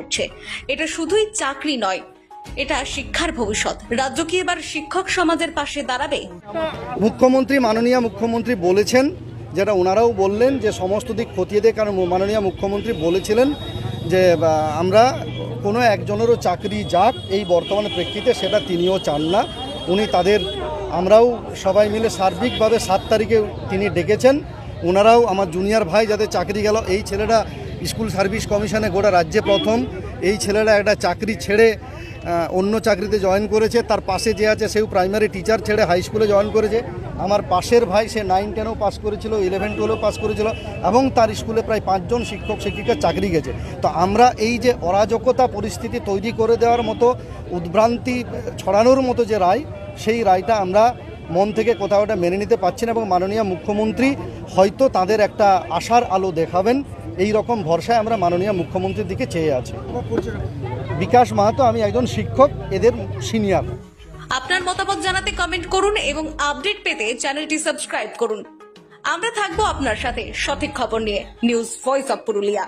উঠছে এটা শুধুই চাকরি নয়, এটা শিক্ষার ভবিষ্যৎ। রাজ্য কি এবার শিক্ষক সমাজের পাশে দাঁড়াবে? মুখ্যমন্ত্রী, মাননীয় মুখ্যমন্ত্রী বলেছেন, যেটা ওনারাও বললেন, যে সমস্ত দিক খতিয়ে দিয়ে কারণ মাননীয় মুখ্যমন্ত্রী বলেছিলেন যে আমরা কোনো একজনেরও চাকরি যাক, এই বর্তমান প্রেক্ষিতে সেটা তিনিও চান না। উনি তাদের, আমরাও সবাই মিলে সার্বিকভাবে সাত তারিখে তিনি ডেকেছেন। ওনারাও আমার জুনিয়র ভাই যাদের চাকরি গেল, এই ছেলেটা স্কুল সার্ভিস কমিশনে গোটা রাজ্যে প্রথম। এই ছেলেরা একটা চাকরি ছেড়ে অন্য চাকরিতে জয়েন করেছে। তার পাশে যে আছে সেও প্রাইমারি টিচার ছেড়ে হাই স্কুলে জয়েন করেছে। আমার পাশের ভাই, সে নাইন টেনও পাস করেছিল ইলেভেন টুয়েলভ পাস করেছিল এবং তার স্কুলে প্রায় পাঁচজন শিক্ষক শিক্ষিকার চাকরি গেছে। তো আমরা এই যে অরাজকতা পরিস্থিতি তৈরি করে দেওয়ার মতো, উদ্ভ্রান্তি ছড়ানোর মতো যে রায়, সেই রায়টা আমরা মন থেকে কোথাও মেনে নিতে পারছি না এবং মাননীয় মুখ্যমন্ত্রী হয়তো তাদের একটা আশার আলো দেখাবেন। এই রকম ভরসায় আমরা মাননীয় মুখ্যমন্ত্রীর দিকে চেয়ে আছি। বিকাশ মাহাতো, আমি একজন শিক্ষক, এদের সিনিয়র। আপনার মতামত জানাতে কমেন্ট করুন এবং আপডেট পেতে চ্যানেলটি সাবস্ক্রাইব করুন। আমরা থাকব আপনার সাথে সঠিক খবর নিয়ে। News voice of Purulia